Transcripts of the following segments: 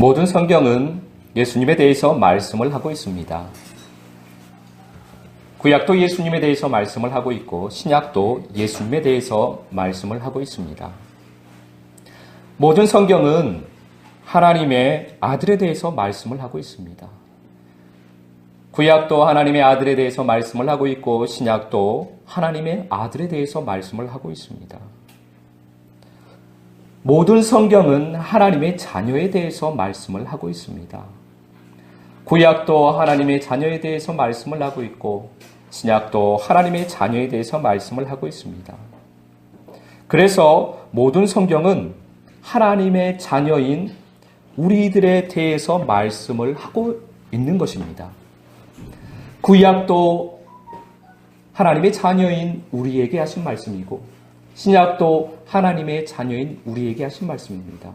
모든 성경은 예수님에 대해서 말씀을 하고 있습니다. 구약도 예수님에 대해서 말씀을 하고 있고 신약도 예수님에 대해서 말씀을 하고 있습니다. 모든 성경은 하나님의 아들에 대해서 말씀을 하고 있습니다. 구약도 하나님의 아들에 대해서 말씀을 하고 있고 신약도 하나님의 아들에 대해서 말씀을 하고 있습니다. 모든 성경은 하나님의 자녀에 대해서 말씀을 하고 있습니다. 구약도 하나님의 자녀에 대해서 말씀을 하고 있고 신약도 하나님의 자녀에 대해서 말씀을 하고 있습니다. 그래서 모든 성경은 하나님의 자녀인 우리들에 대해서 말씀을 하고 있는 것입니다. 구약도 하나님의 자녀인 우리에게 하신 말씀이고 신약도 하나님의 자녀인 우리에게 하신 말씀입니다.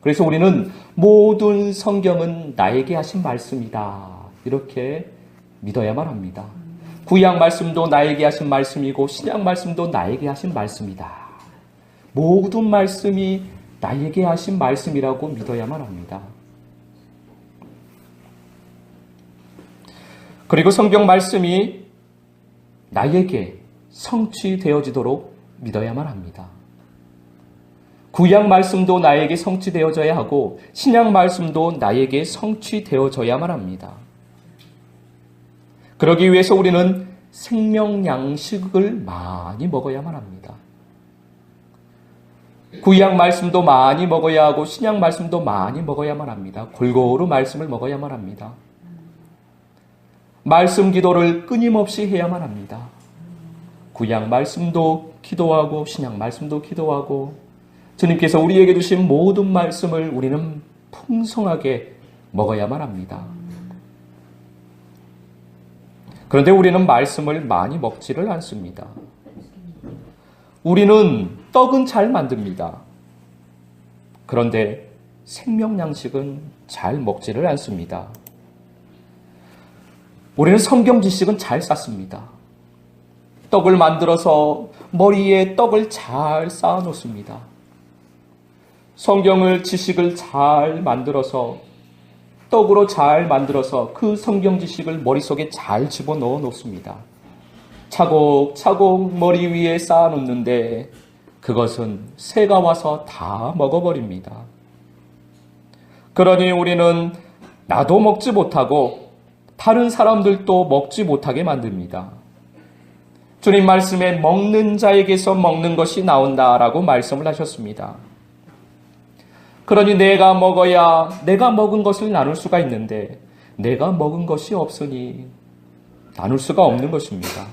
그래서 우리는 모든 성경은 나에게 하신 말씀이다. 이렇게 믿어야만 합니다. 구약 말씀도 나에게 하신 말씀이고 신약 말씀도 나에게 하신 말씀이다. 모든 말씀이 나에게 하신 말씀이라고 믿어야만 합니다. 그리고 성경 말씀이 나에게 성취되어지도록 믿어야만 합니다. 구약 말씀도 나에게 성취되어져야 하고 신약 말씀도 나에게 성취되어져야만 합니다. 그러기 위해서 우리는 생명 양식을 많이 먹어야만 합니다. 구약 말씀도 많이 먹어야 하고 신약 말씀도 많이 먹어야만 합니다. 골고루 말씀을 먹어야만 합니다. 말씀 기도를 끊임없이 해야만 합니다. 구약 말씀도 기도하고 신약 말씀도 기도하고 주님께서 우리에게 주신 모든 말씀을 우리는 풍성하게 먹어야만 합니다. 그런데 우리는 말씀을 많이 먹지를 않습니다. 우리는 떡은 잘 만듭니다. 그런데 생명 양식은 잘 먹지를 않습니다. 우리는 성경 지식은 잘 쌓습니다. 떡을 만들어서 머리에 떡을 잘 쌓아 놓습니다. 성경을 지식을 잘 만들어서 떡으로 잘 만들어서 그 성경 지식을 머릿속에 잘 집어넣어 놓습니다. 차곡차곡 머리 위에 쌓아 놓는데 그것은 새가 와서 다 먹어버립니다. 그러니 우리는 나도 먹지 못하고 다른 사람들도 먹지 못하게 만듭니다. 주님 말씀에 먹는 자에게서 먹는 것이 나온다라고 말씀을 하셨습니다. 그러니 내가 먹어야 내가 먹은 것을 나눌 수가 있는데 내가 먹은 것이 없으니 나눌 수가 없는 것입니다.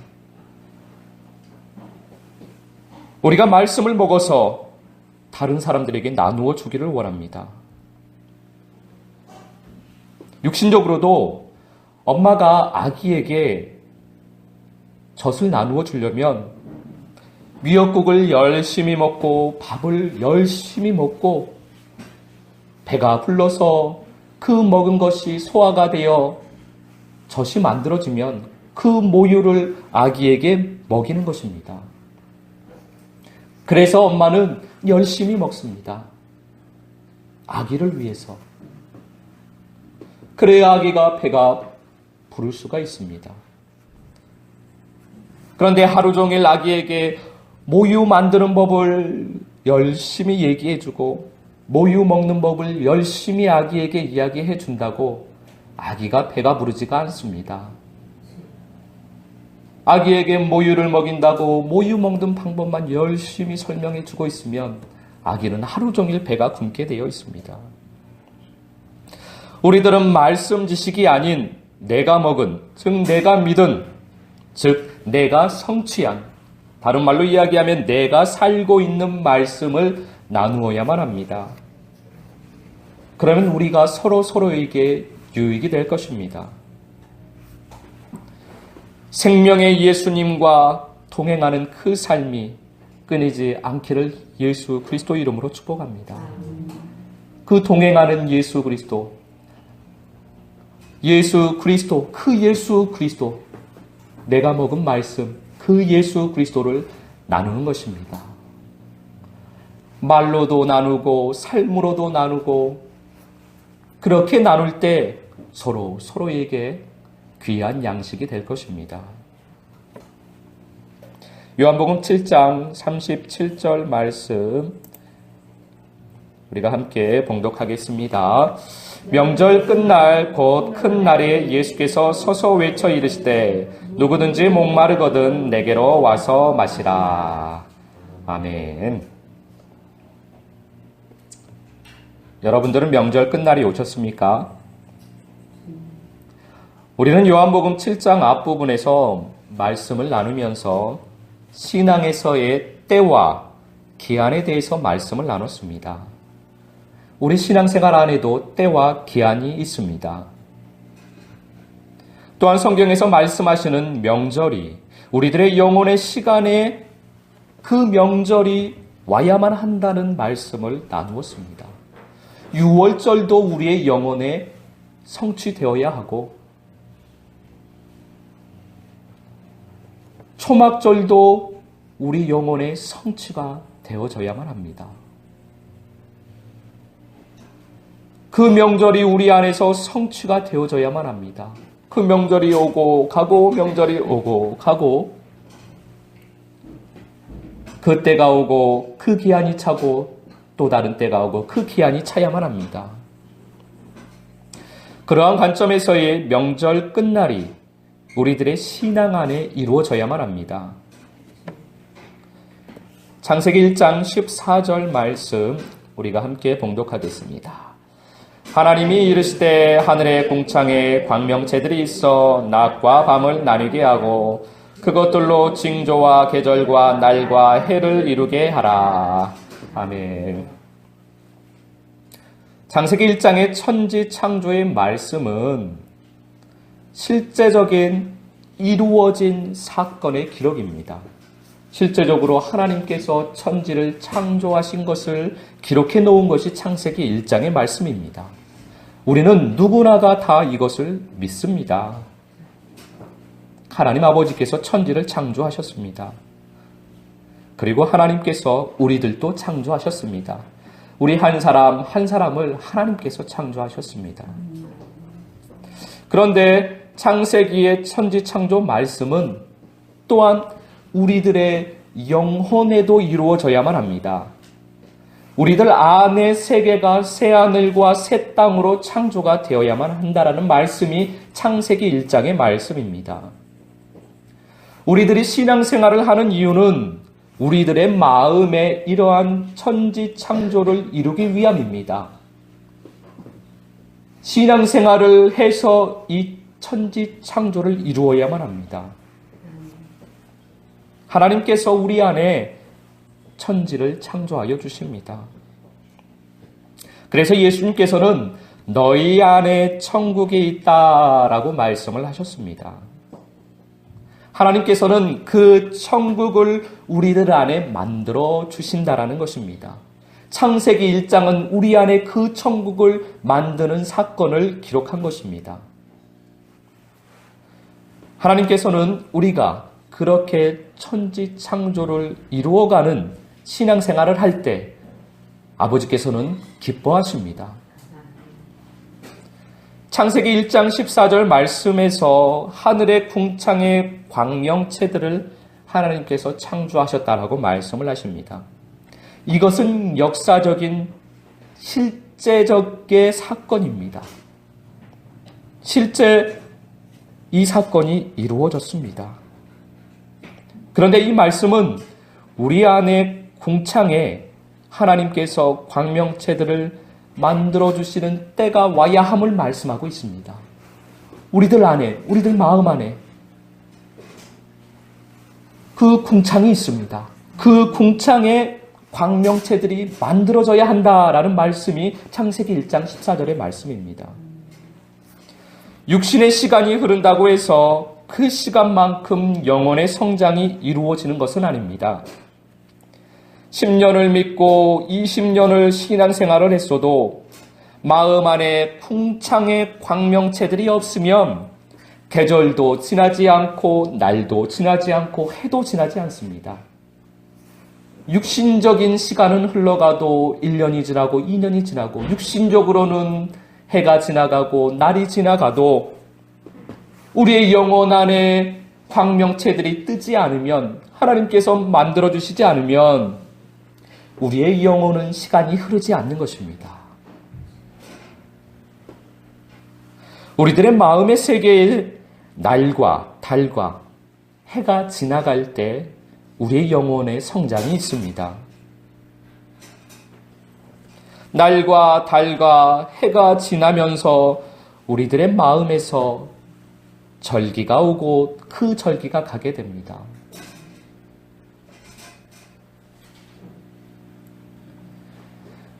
우리가 말씀을 먹어서 다른 사람들에게 나누어 주기를 원합니다. 육신적으로도 엄마가 아기에게 젖을 나누어 주려면 미역국을 열심히 먹고 밥을 열심히 먹고 배가 불러서 그 먹은 것이 소화가 되어 젖이 만들어지면 그 모유를 아기에게 먹이는 것입니다. 그래서 엄마는 열심히 먹습니다. 아기를 위해서. 그래야 아기가 배가 부를 수가 있습니다. 그런데 하루 종일 아기에게 모유 만드는 법을 열심히 얘기해주고 모유 먹는 법을 열심히 아기에게 이야기해 준다고 아기가 배가 부르지가 않습니다. 아기에게 모유를 먹인다고 모유 먹는 방법만 열심히 설명해 주고 있으면 아기는 하루 종일 배가 굶게 되어 있습니다. 우리들은 말씀 지식이 아닌 내가 먹은, 즉 내가 믿은, 즉 내가 성취한, 다른 말로 이야기하면 내가 살고 있는 말씀을 나누어야만 합니다. 그러면 우리가 서로 서로에게 유익이 될 것입니다. 생명의 예수님과 동행하는 그 삶이 끊이지 않기를 예수 그리스도 이름으로 축복합니다. 그 동행하는 예수 그리스도, 예수 그리스도, 그 예수 그리스도, 내가 먹은 말씀, 그 예수 그리스도를 나누는 것입니다. 말로도 나누고, 삶으로도 나누고, 그렇게 나눌 때 서로 서로에게 귀한 양식이 될 것입니다. 요한복음 7장 37절 말씀 우리가 함께 봉독하겠습니다. 명절 끝날 곧 큰 날에 예수께서 서서 외쳐 이르시되 누구든지 목마르거든 내게로 와서 마시라. 아멘. 여러분들은 명절 끝날이 오셨습니까? 우리는 요한복음 7장 앞부분에서 말씀을 나누면서 신앙에서의 때와 기한에 대해서 말씀을 나눴습니다. 우리 신앙생활 안에도 때와 기한이 있습니다. 또한 성경에서 말씀하시는 명절이 우리들의 영혼의 시간에 그 명절이 와야만 한다는 말씀을 나누었습니다. 6월절도 우리의 영혼에 성취되어야 하고 초막절도 우리 영혼의 성취가 되어져야만 합니다. 그 명절이 우리 안에서 성취가 되어져야만 합니다. 그 명절이 오고 가고 명절이 오고 가고 그 때가 오고 그 기한이 차고 또 다른 때가 오고 그 기한이 차야만 합니다. 그러한 관점에서의 명절 끝날이 우리들의 신앙 안에 이루어져야만 합니다. 창세기 1장 14절 말씀 우리가 함께 봉독하겠습니다. 하나님이 이르시되 하늘의 공창에 광명체들이 있어 낮과 밤을 나뉘게 하고 그것들로 징조와 계절과 날과 해를 이루게 하라. 아멘. 창세기 1장의 천지 창조의 말씀은 실제적인 이루어진 사건의 기록입니다. 실제적으로 하나님께서 천지를 창조하신 것을 기록해 놓은 것이 창세기 1장의 말씀입니다. 우리는 누구나가 다 이것을 믿습니다. 하나님 아버지께서 천지를 창조하셨습니다. 그리고 하나님께서 우리들도 창조하셨습니다. 우리 한 사람 한 사람을 하나님께서 창조하셨습니다. 그런데 창세기의 천지 창조 말씀은 또한 우리들의 영혼에도 이루어져야만 합니다. 우리들 안의 세계가 새 하늘과 새 땅으로 창조가 되어야만 한다라는 말씀이 창세기 1장의 말씀입니다. 우리들이 신앙생활을 하는 이유는 우리들의 마음에 이러한 천지 창조를 이루기 위함입니다. 신앙생활을 해서 이 천지 창조를 이루어야만 합니다. 하나님께서 우리 안에 천지를 창조하여 주십니다. 그래서 예수님께서는 너희 안에 천국이 있다라고 말씀을 하셨습니다. 하나님께서는 그 천국을 우리들 안에 만들어 주신다라는 것입니다. 창세기 1장은 우리 안에 그 천국을 만드는 사건을 기록한 것입니다. 하나님께서는 우리가 그렇게 천지 창조를 이루어가는 신앙생활을 할 때 아버지께서는 기뻐하십니다. 창세기 1장 14절 말씀에서 하늘의 궁창의 광명체들을 하나님께서 창조하셨다라고 말씀을 하십니다. 이것은 역사적인 실제적의 사건입니다. 실제 이 사건이 이루어졌습니다. 그런데 이 말씀은 우리 안에 궁창에 하나님께서 광명체들을 만들어 주시는 때가 와야 함을 말씀하고 있습니다. 우리들 안에, 우리들 마음 안에 그 궁창이 있습니다. 그 궁창에 광명체들이 만들어져야 한다라는 말씀이 창세기 1장 14절의 말씀입니다. 육신의 시간이 흐른다고 해서 그 시간만큼 영혼의 성장이 이루어지는 것은 아닙니다. 10년을 믿고 20년을 신앙생활을 했어도 마음 안에 풍창의 광명체들이 없으면 계절도 지나지 않고 날도 지나지 않고 해도 지나지 않습니다. 육신적인 시간은 흘러가도 1년이 지나고 2년이 지나고 육신적으로는 해가 지나가고 날이 지나가도 우리의 영혼 안에 광명체들이 뜨지 않으면 하나님께서 만들어 주시지 않으면 우리의 영혼은 시간이 흐르지 않는 것입니다. 우리들의 마음의 세계에 날과 달과 해가 지나갈 때 우리의 영혼의 성장이 있습니다. 날과 달과 해가 지나면서 우리들의 마음에서 절기가 오고 그 절기가 가게 됩니다.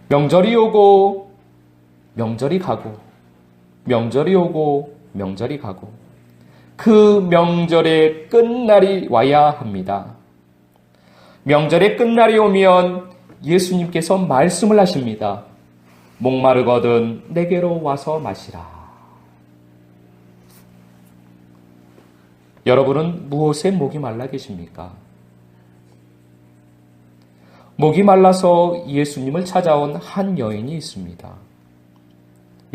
명절이 오고 명절이 가고 명절이 오고 명절이 가고 그 명절의 끝날이 와야 합니다. 명절의 끝날이 오면 예수님께서 말씀을 하십니다. 목마르거든 내게로 와서 마시라. 여러분은 무엇에 목이 말라 계십니까? 목이 말라서 예수님을 찾아온 한 여인이 있습니다.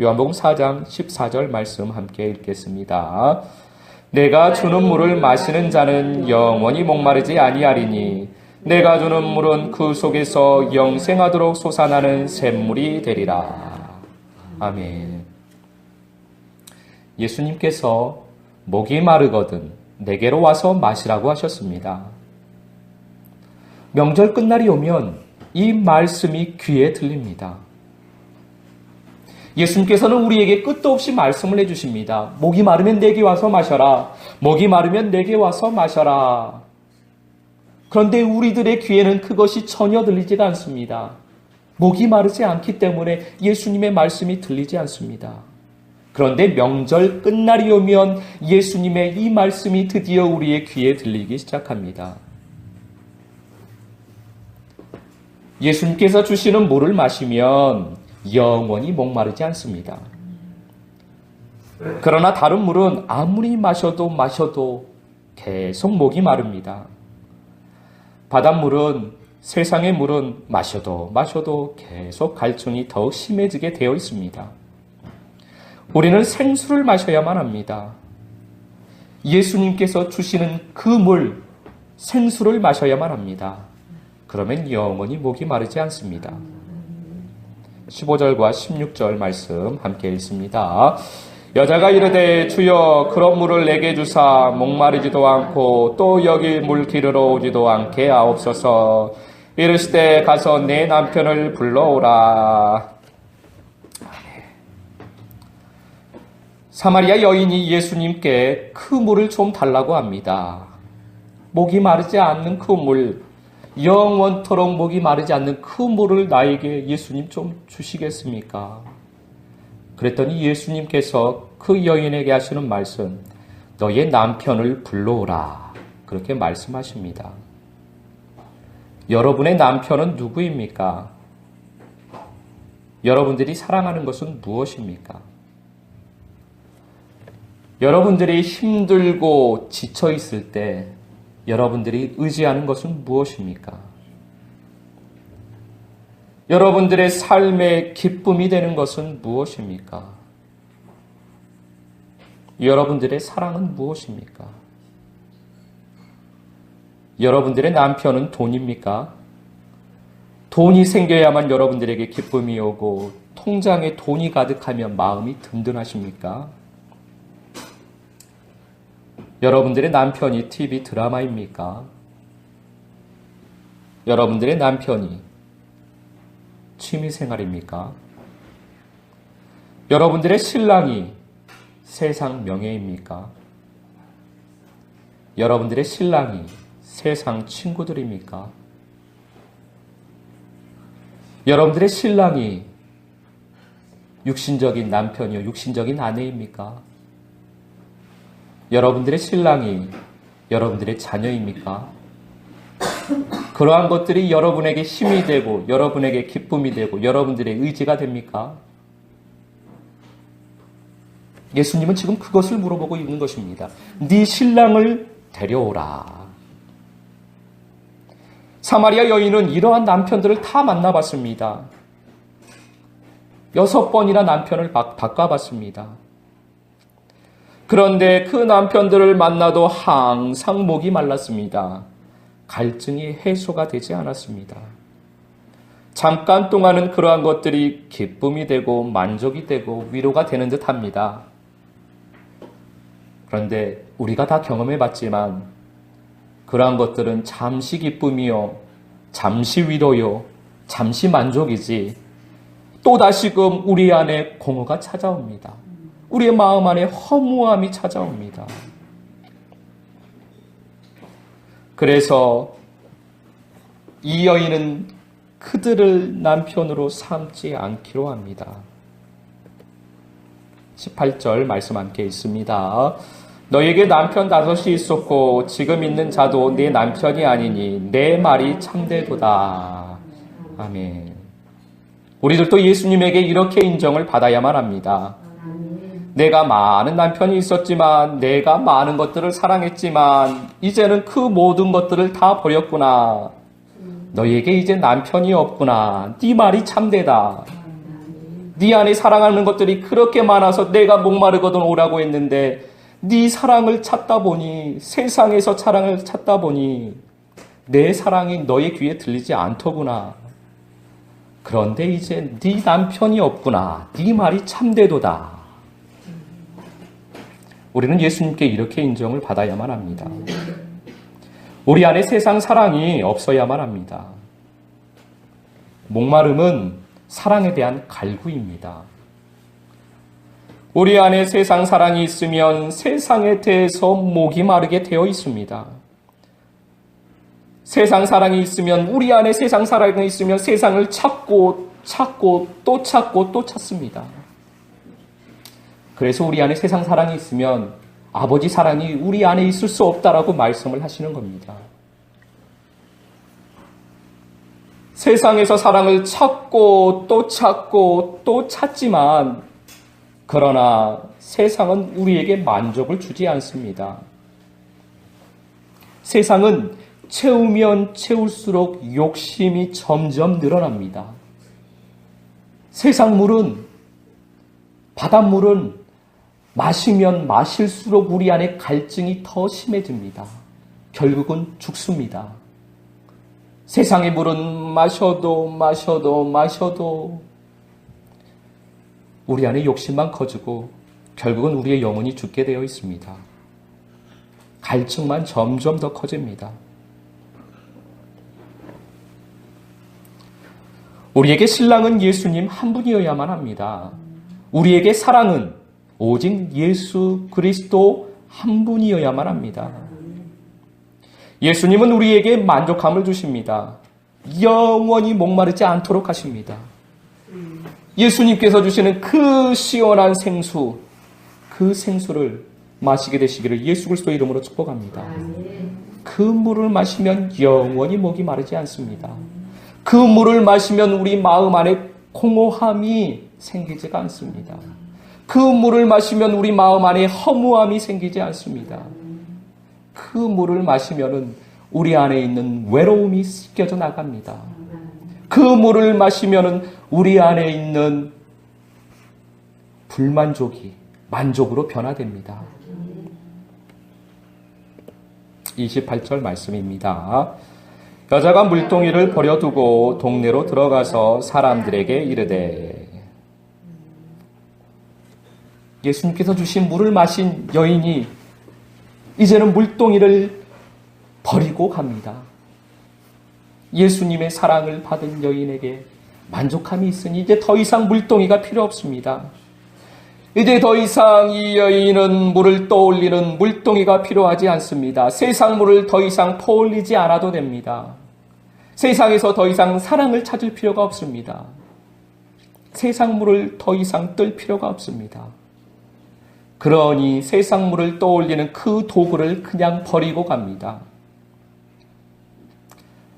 요한복음 4장 14절 말씀 함께 읽겠습니다. 내가 주는 물을 마시는 자는 영원히 목마르지 아니하리니 내가 주는 물은 그 속에서 영생하도록 솟아나는 샘물이 되리라. 아멘. 예수님께서 목이 마르거든 내게로 와서 마시라고 하셨습니다. 명절 끝날이 오면 이 말씀이 귀에 들립니다. 예수님께서는 우리에게 끝도 없이 말씀을 해주십니다. 목이 마르면 내게 와서 마셔라. 목이 마르면 내게 와서 마셔라. 그런데 우리들의 귀에는 그것이 전혀 들리지가 않습니다. 목이 마르지 않기 때문에 예수님의 말씀이 들리지 않습니다. 그런데 명절 끝날이 오면 예수님의 이 말씀이 드디어 우리의 귀에 들리기 시작합니다. 예수님께서 주시는 물을 마시면 영원히 목마르지 않습니다. 그러나 다른 물은 아무리 마셔도 마셔도 계속 목이 마릅니다. 바닷물은 세상의 물은 마셔도 마셔도 계속 갈증이 더욱 심해지게 되어 있습니다. 우리는 생수를 마셔야만 합니다. 예수님께서 주시는 그 물, 생수를 마셔야만 합니다. 그러면 영원히 목이 마르지 않습니다. 15절과 16절 말씀 함께 읽습니다. 여자가 이르되 주여 그런 물을 내게 주사 목마르지도 않고 또 여기 물 기르러 오지도 않게 하옵소서 이르시되 가서 내 남편을 불러오라 사마리아 여인이 예수님께 그 물을 좀 달라고 합니다. 목이 마르지 않는 그 물, 영원토록 목이 마르지 않는 그 물을 나에게 예수님 좀 주시겠습니까? 그랬더니 예수님께서 그 여인에게 하시는 말씀, 너의 남편을 불러오라. 그렇게 말씀하십니다. 여러분의 남편은 누구입니까? 여러분들이 사랑하는 것은 무엇입니까? 여러분들이 힘들고 지쳐 있을 때 여러분들이 의지하는 것은 무엇입니까? 여러분들의 삶의 기쁨이 되는 것은 무엇입니까? 여러분들의 사랑은 무엇입니까? 여러분들의 남편은 돈입니까? 돈이 생겨야만 여러분들에게 기쁨이 오고 통장에 돈이 가득하면 마음이 든든하십니까? 여러분들의 남편이 TV 드라마입니까? 여러분들의 남편이 취미 생활입니까? 여러분들의 신랑이 세상 명예입니까? 여러분들의 신랑이 세상 친구들입니까? 여러분들의 신랑이 육신적인 남편이요, 육신적인 아내입니까? 여러분들의 신랑이 여러분들의 자녀입니까? 그러한 것들이 여러분에게 힘이 되고 여러분에게 기쁨이 되고 여러분들의 의지가 됩니까? 예수님은 지금 그것을 물어보고 있는 것입니다. 네 신랑을 데려오라. 사마리아 여인은 이러한 남편들을 다 만나봤습니다. 여섯 번이나 남편을 바, 바꿔봤습니다. 그런데 그 남편들을 만나도 항상 목이 말랐습니다. 갈증이 해소가 되지 않았습니다. 잠깐 동안은 그러한 것들이 기쁨이 되고 만족이 되고 위로가 되는 듯 합니다. 그런데 우리가 다 경험해 봤지만 그러한 것들은 잠시 기쁨이요, 잠시 위로요, 잠시 만족이지 또 다시금 우리 안에 공허가 찾아옵니다. 우리의 마음 안에 허무함이 찾아옵니다. 그래서 이 여인은 그들을 남편으로 삼지 않기로 합니다. 18절 말씀 함께 있습니다. 너에게 남편 다섯이 있었고 지금 있는 자도 네 남편이 아니니 내 말이 참되도다. 아멘. 우리들도 예수님에게 이렇게 인정을 받아야만 합니다. 내가 많은 남편이 있었지만 내가 많은 것들을 사랑했지만 이제는 그 모든 것들을 다 버렸구나. 너에게 이제 남편이 없구나. 네 말이 참되다. 네 안에 사랑하는 것들이 그렇게 많아서 내가 목마르거든 오라고 했는데 네 사랑을 찾다 보니 세상에서 사랑을 찾다 보니 내 사랑이 너의 귀에 들리지 않더구나. 그런데 이제 네 남편이 없구나. 네 말이 참되도다. 우리는 예수님께 이렇게 인정을 받아야만 합니다. 우리 안에 세상 사랑이 없어야만 합니다. 목마름은 사랑에 대한 갈구입니다. 우리 안에 세상 사랑이 있으면 세상에 대해서 목이 마르게 되어 있습니다. 세상 사랑이 있으면 우리 안에 세상 사랑이 있으면 세상을 찾고 찾고 또 찾고 또 찾습니다. 그래서 우리 안에 세상 사랑이 있으면 아버지 사랑이 우리 안에 있을 수 없다라고 말씀을 하시는 겁니다. 세상에서 사랑을 찾고 또 찾고 또 찾지만 그러나 세상은 우리에게 만족을 주지 않습니다. 세상은 채우면 채울수록 욕심이 점점 늘어납니다. 세상 물은 바닷물은 마시면 마실수록 우리 안에 갈증이 더 심해집니다. 결국은 죽습니다. 세상의 물은 마셔도 마셔도 마셔도 우리 안에 욕심만 커지고 결국은 우리의 영혼이 죽게 되어 있습니다. 갈증만 점점 더 커집니다. 우리에게 신랑은 예수님 한 분이어야만 합니다. 우리에게 사랑은 오직 예수 그리스도 한 분이어야만 합니다. 예수님은 우리에게 만족함을 주십니다. 영원히 목마르지 않도록 하십니다. 예수님께서 주시는 그 시원한 생수, 그 생수를 마시게 되시기를 예수 그리스도 이름으로 축복합니다. 그 물을 마시면 영원히 목이 마르지 않습니다. 그 물을 마시면 우리 마음 안에 공허함이 생기지가 않습니다. 그 물을 마시면 우리 마음 안에 허무함이 생기지 않습니다. 그 물을 마시면은 우리 안에 있는 외로움이 씻겨져 나갑니다. 그 물을 마시면은 우리 안에 있는 불만족이 만족으로 변화됩니다. 28절 말씀입니다. 여자가 물동이를 버려두고 동네로 들어가서 사람들에게 이르되 예수님께서 주신 물을 마신 여인이 이제는 물동이를 버리고 갑니다. 예수님의 사랑을 받은 여인에게 만족함이 있으니 이제 더 이상 물동이가 필요 없습니다. 이제 더 이상 이 여인은 물을 떠올리는 물동이가 필요하지 않습니다. 세상 물을 더 이상 퍼올리지 않아도 됩니다. 세상에서 더 이상 사랑을 찾을 필요가 없습니다. 세상 물을 더 이상 뜰 필요가 없습니다. 그러니 세상 물을 떠올리는 그 도구를 그냥 버리고 갑니다.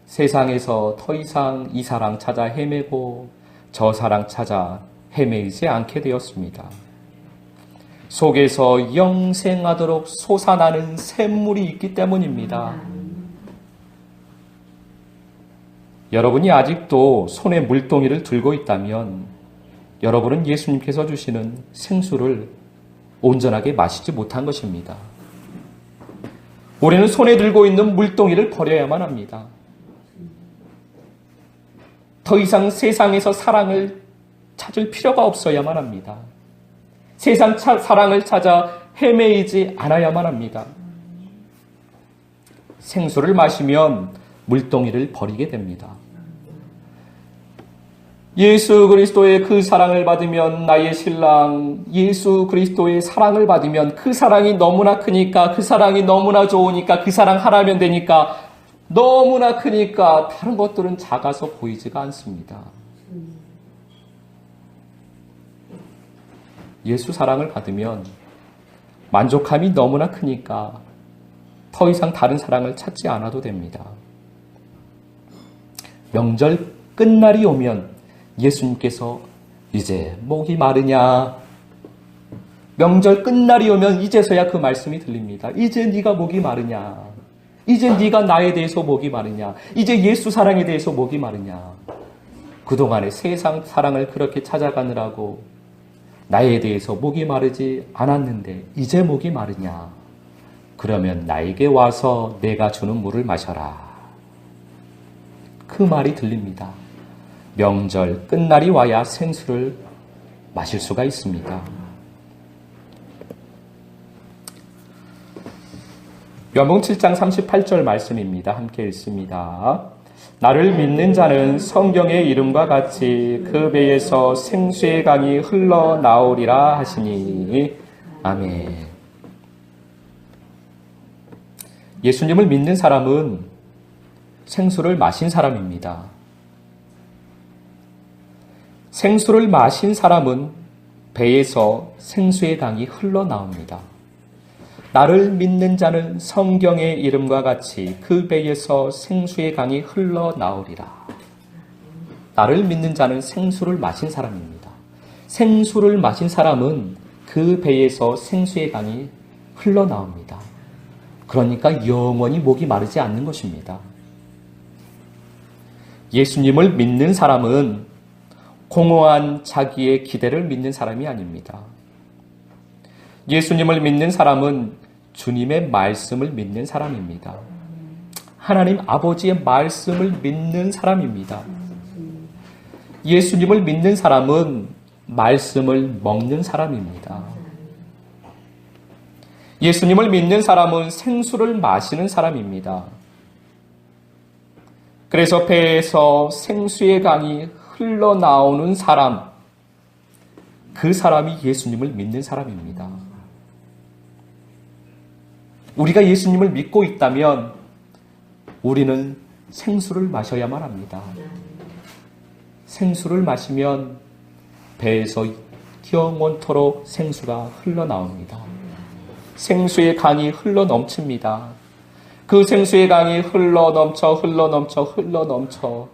세상에서 더 이상 이 사랑 찾아 헤매고 저 사랑 찾아 헤매이지 않게 되었습니다. 속에서 영생하도록 솟아나는 샘물이 있기 때문입니다. 여러분이 아직도 손에 물동이를 들고 있다면 여러분은 예수님께서 주시는 생수를 온전하게 마시지 못한 것입니다. 우리는 손에 들고 있는 물동이를 버려야만 합니다. 더 이상 세상에서 사랑을 찾을 필요가 없어야만 합니다. 세상 차, 사랑을 찾아 헤매이지 않아야만 합니다. 생수를 마시면 물동이를 버리게 됩니다. 예수 그리스도의 그 사랑을 받으면 나의 신랑, 예수 그리스도의 사랑을 받으면 그 사랑이 너무나 크니까, 그 사랑이 너무나 좋으니까, 그 사랑 하라면 되니까, 너무나 크니까, 다른 것들은 작아서 보이지가 않습니다. 예수 사랑을 받으면 만족함이 너무나 크니까 더 이상 다른 사랑을 찾지 않아도 됩니다. 명절 끝날이 오면 예수님께서 이제 목이 마르냐? 명절 끝날이 오면 이제서야 그 말씀이 들립니다. 이제 네가 목이 마르냐? 이제 네가 나에 대해서 목이 마르냐? 이제 예수 사랑에 대해서 목이 마르냐? 그동안에 세상 사랑을 그렇게 찾아가느라고 나에 대해서 목이 마르지 않았는데 이제 목이 마르냐? 그러면 나에게 와서 내가 주는 물을 마셔라. 그 말이 들립니다. 명절 끝날이 와야 생수를 마실 수가 있습니다. 요한복음 7장 38절 말씀입니다. 함께 읽습니다. 나를 믿는 자는 성경의 이름과 같이 그 배에서 생수의 강이 흘러나오리라 하시니 아멘. 예수님을 믿는 사람은 생수를 마신 사람입니다. 생수를 마신 사람은 배에서 생수의 강이 흘러나옵니다. 나를 믿는 자는 성경의 이름과 같이 그 배에서 생수의 강이 흘러나오리라. 나를 믿는 자는 생수를 마신 사람입니다. 생수를 마신 사람은 그 배에서 생수의 강이 흘러나옵니다. 그러니까 영원히 목이 마르지 않는 것입니다. 예수님을 믿는 사람은 공허한 자기의 기대를 믿는 사람이 아닙니다. 예수님을 믿는 사람은 주님의 말씀을 믿는 사람입니다. 하나님 아버지의 말씀을 믿는 사람입니다. 예수님을 믿는 사람은 말씀을 먹는 사람입니다. 예수님을 믿는 사람은 생수를 마시는 사람입니다. 그래서 배에서 생수의 강이 흘러나오는 사람, 그 사람이 예수님을 믿는 사람입니다. 우리가 예수님을 믿고 있다면 우리는 생수를 마셔야만 합니다. 생수를 마시면 배에서 영원토록 생수가 흘러나옵니다. 생수의 강이 흘러 넘칩니다. 그 생수의 강이 흘러 넘쳐 흘러 넘쳐 흘러 넘쳐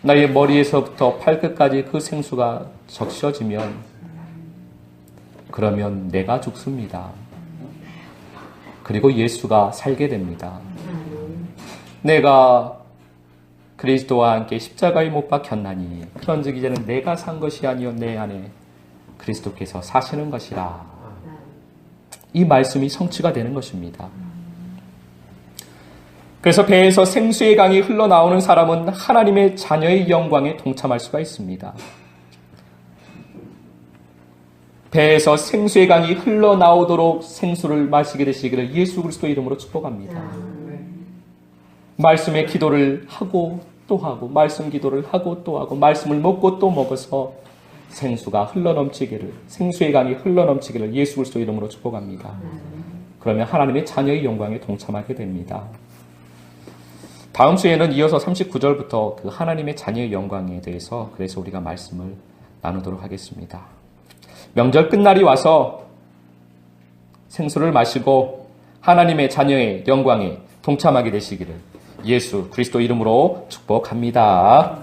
나의 머리에서부터 팔끝까지 그 생수가 적셔지면 그러면 내가 죽습니다. 그리고 예수가 살게 됩니다. 내가 그리스도와 함께 십자가에 못 박혔나니 그런즉 이제는 내가 산 것이 아니요 내 안에 그리스도께서 사시는 것이라. 이 말씀이 성취가 되는 것입니다. 그래서 배에서 생수의 강이 흘러나오는 사람은 하나님의 자녀의 영광에 동참할 수가 있습니다. 배에서 생수의 강이 흘러나오도록 생수를 마시게 되시기를 예수 그리스도 이름으로 축복합니다. 말씀의 기도를 하고 또 하고 말씀 기도를 하고 또 하고 말씀을 먹고 또 먹어서 생수가 흘러넘치기를 생수의 강이 흘러넘치기를 예수 그리스도 이름으로 축복합니다. 그러면 하나님의 자녀의 영광에 동참하게 됩니다. 다음 주에는 이어서 39절부터 그 하나님의 자녀의 영광에 대해서 그래서 우리가 말씀을 나누도록 하겠습니다. 명절 끝날이 와서 생수를 마시고 하나님의 자녀의 영광에 동참하게 되시기를 예수 그리스도 이름으로 축복합니다.